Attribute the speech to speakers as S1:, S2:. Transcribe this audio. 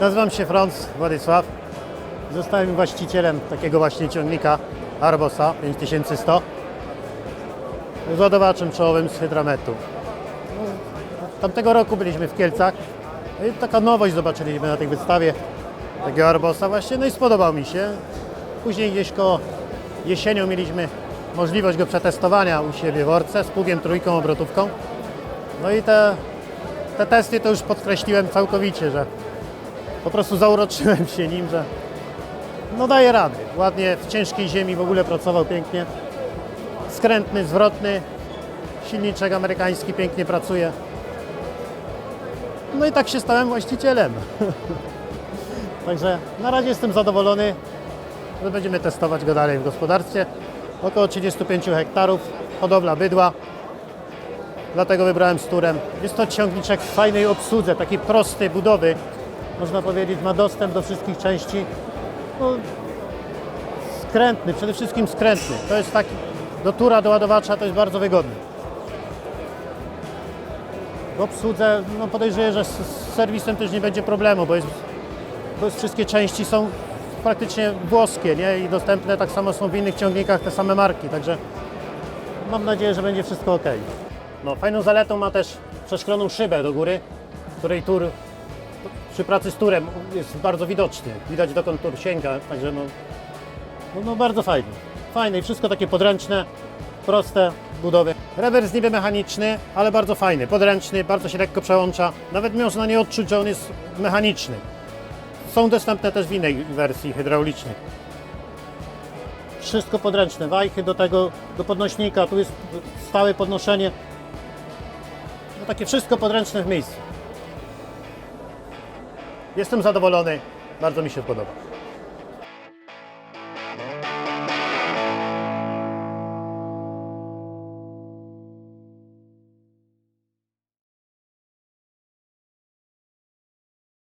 S1: Nazywam się Franz Władysław. Zostałem właścicielem takiego właśnie ciągnika Arbosa 5100 z ładowaczem czołowym z Hydrametu. No, Tamtego roku byliśmy w Kielcach no i taka nowość zobaczyliśmy na tej wystawie takiego Arbosa właśnie, no i spodobał mi się. Później gdzieś koło jesienią mieliśmy możliwość go przetestowania u siebie w Orce z pługiem trójką obrotówką. No i te, te testy to już podkreśliłem całkowicie, że po prostu zauroczyłem się nim, że no daje rady. Ładnie w ciężkiej ziemi w ogóle pracował pięknie. Skrętny, zwrotny, silniczek amerykański pięknie pracuje. No i tak się stałem właścicielem. Także na razie jestem zadowolony, że będziemy testować go dalej w gospodarstwie. Około 35 hektarów, hodowla bydła. Dlatego wybrałem z turem. Jest to ciągniczek w fajnej obsłudze, takiej prostej budowy. Można powiedzieć, ma dostęp do wszystkich części. No, skrętny, przede wszystkim skrętny. To jest taki, do tura, do ładowacza to jest bardzo wygodny. W obsłudze no podejrzeję, że z, serwisem też nie będzie problemu, bo, jest, bo jest wszystkie części są praktycznie włoskie nie? i dostępne tak samo są w innych ciągnikach te same marki, także mam nadzieję, że będzie wszystko ok. No, fajną zaletą ma też przeszkloną szybę do góry, której tur przy pracy z turem jest bardzo widoczny. Widać dokąd tur sięga, także no, no, no bardzo fajnie. Fajne i wszystko takie podręczne, proste budowy. Rewers niby mechaniczny, ale bardzo fajny, podręczny, bardzo się lekko przełącza. Nawet można nie odczuć, że on jest mechaniczny. Są dostępne też w innej wersji hydraulicznej. Wszystko podręczne, wajchy do tego, do podnośnika, tu jest stałe podnoszenie. No takie wszystko podręczne w miejscu. Jestem zadowolony, bardzo mi się podoba.